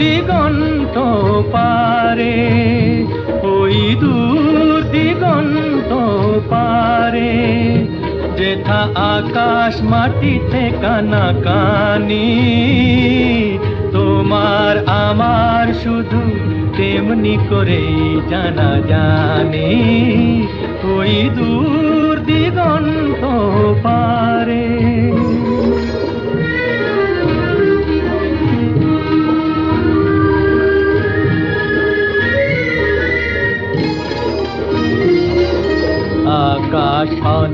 দিগন্ত পারে ওই দূর দিগন্ত পারে যেথা আকাশ মাটিতে কানা কানি তোমার আমার শুধু তেমনি করে জানা জানি ওই দূর দিগন্ত পারে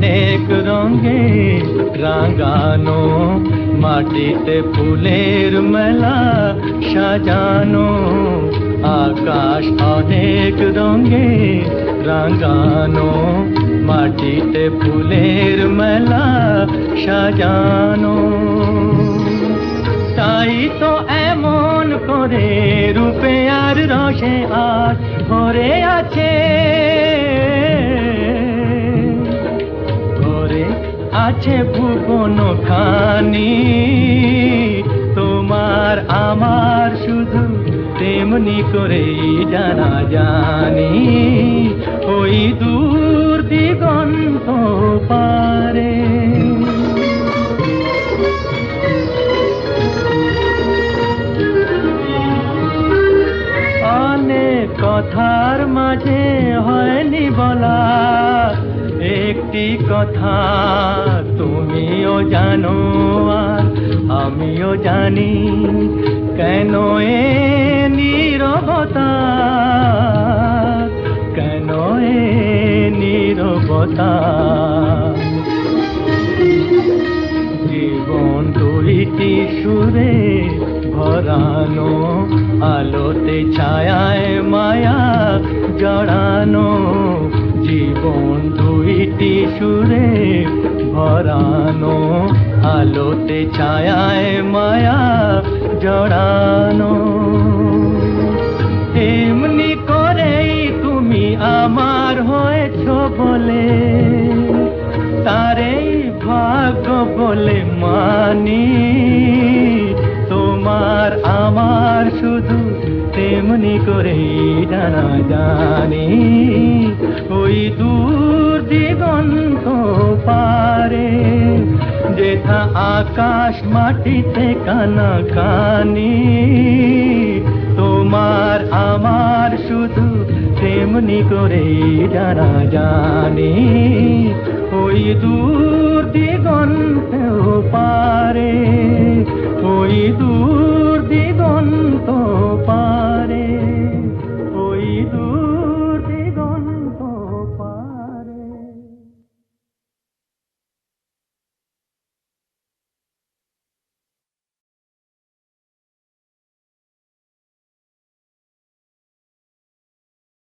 অনেক রঙে রাঙানো, মাটিতে ফুলের মেলা সাজানো। আকাশ অনেক রঙে রাঙানো, মাটিতে ফুলের মেলা সাজানো। তাই তো এমন করে রূপে আর রসে আর ভরে আছে। আছে ভুবন খানি তোমার আমার শুধু তেমনি করেই জানা জানি। ওই দূর দিগন্ত পারে। অনেক কথার মাঝে হয়নি বলা একটি কথা, তুমিও জানো আর আমিও জানি কেন এ নীরবতা, কেন এ নীরবতা? জীবন দুইটি সুরে ভরানো, আলোতে ছায়ায় মায়া জড়ানো। ভরানো আলোতে ছায়ায় মায়া জড়ানো। এমনি করেই তুমি আমার হয়েছ বলে, তারেই ভাগ্য বলে মানি। তোমার আমার শুধু তেমনি করেই জানা জানি, ওই দূর দিগন্ত পারে, যেথা আকাশ মাটিতে কানা কানি, তোমার আমার শুধু তেমনি করেই জানা জানি, ওই দূর দিগন্ত পারে, ওই দূর